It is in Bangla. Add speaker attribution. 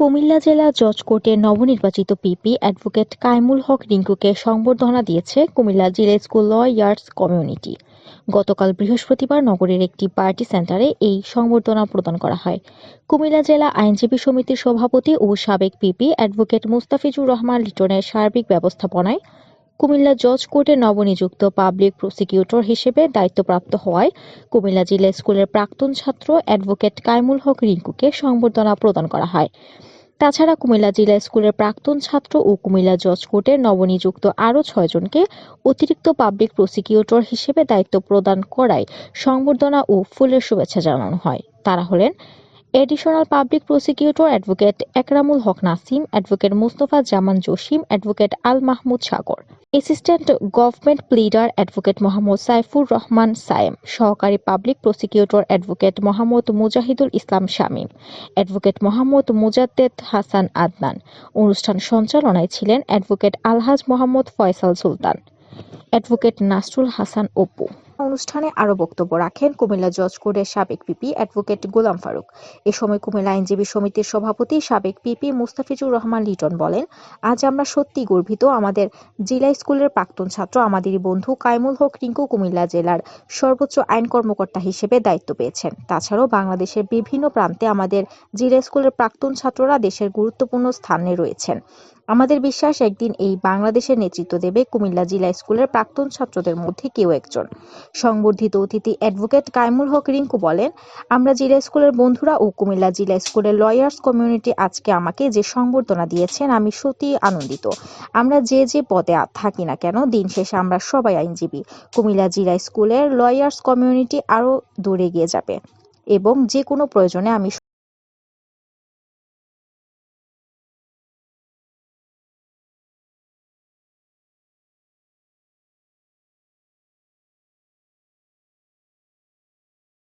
Speaker 1: কুমিল্লা জেলা জজ কোর্টের নবনির্বাচিত পিপি অ্যাডভোকেট কায়মুল হক রিঙ্কুকে সংবর্ধনা দিয়েছে কুমিল্লা জিলা স্কুল ল ইয়ার্স কমিউনিটি। গতকাল বৃহস্পতিবার নগরের একটি পার্টি সেন্টারে এই সংবর্ধনা প্রদান করা হয়। কুমিল্লা জেলা আইনজীবী সমিতির সভাপতি ও সাবেক পিপি অ্যাডভোকেট মুস্তাফিজুর রহমান লিটনের সার্বিক ব্যবস্থাপনায় কুমিল্লা জজ কোর্টে নবনিযুক্ত পাবলিক প্রসিকিউটর হিসেবে দায়িত্বপ্রাপ্ত হওয়ায় কুমিল্লা জিলা স্কুলের প্রাক্তন ছাত্র অ্যাডভোকেট কায়মুল হক রিঙ্কুকে সংবর্ধনা প্রদান করা হয়। তাছাড়া কুমিল্লা জিলা স্কুলের প্রাক্তন ছাত্র ও কুমিল্লা জজ কোর্টের নবনিযুক্ত আরও ছয়জনকে অতিরিক্ত পাবলিক প্রসিকিউটর হিসেবে দায়িত্ব প্রদান করায় সংবর্ধনা ও ফুলের শুভেচ্ছা জানানো হয়। তারা হলেন additional public prosecutor advocate Ekramul Haque Nasim advocate Mustafa Zaman Jasim advocate Al Mahmud Sagar assistant government pleader advocate Mohammad Saifur Rahman Sayem সহকারী public prosecutor advocate Mohammad Mujahidul Islam Shamim advocate Mohammad Mujadded Hasan Adnan অনুষ্ঠান সঞ্চালনায় ছিলেন অ্যাডভোকেট আলহাজ মোহাম্মদ ফয়সাল সুলতান অ্যাডভোকেট নাসরুল হাসান অপু অনুষ্ঠানে আরও বক্তব্য রাখেন কুমিল্লা জজ কোর্টের সাবেক পিপি অ্যাডভোকেট গোলাম ফারুক। এ সময় কুমিল্লা আইনজীবী সমিতির সভাপতি সাবেক পিপি মুস্তাফিজুর রহমান লিটন বলেন, আজ আমরা সত্যি গর্বিত। আমাদের জেলা স্কুলের প্রাক্তন ছাত্র আমাদেরই বন্ধু কাইমুল হক রিঙ্কু কুমিল্লা জেলার সর্বোচ্চ আইন কর্মকর্তা হিসেবে দায়িত্ব পেয়েছেন। তাছাড়াও বাংলাদেশের বিভিন্ন প্রান্তে আমাদের জেলা স্কুলের প্রাক্তন ছাত্ররা দেশের গুরুত্বপূর্ণ স্থানে রয়েছেন। আমাদের বিশ্বাস, একদিন এই বাংলাদেশের নেতৃত্ব দেবে কুমিল্লা জেলা স্কুলের প্রাক্তন ছাত্রদের মধ্যে কেউ একজন। সংবর্ধিত অতিথি অ্যাডভোকেট কায়মুল হক রিঙ্কু বলেন, আমরা জিলা স্কুলের বন্ধুরা ও কুমিল্লা জিলা স্কুলের লয়ার্স কমিউনিটি আজকে আমাকে যে সংবর্ধনা দিয়েছেন, আমি সত্যি আনন্দিত। আমরা যে যে পদে থাকি না কেন, দিন শেষে আমরা সবাই আইনজীবী। কুমিল্লা জিলা স্কুলের লয়ার্স কমিউনিটি আরও দূরে গিয়ে যাবে এবং যে কোনো প্রয়োজনে আমি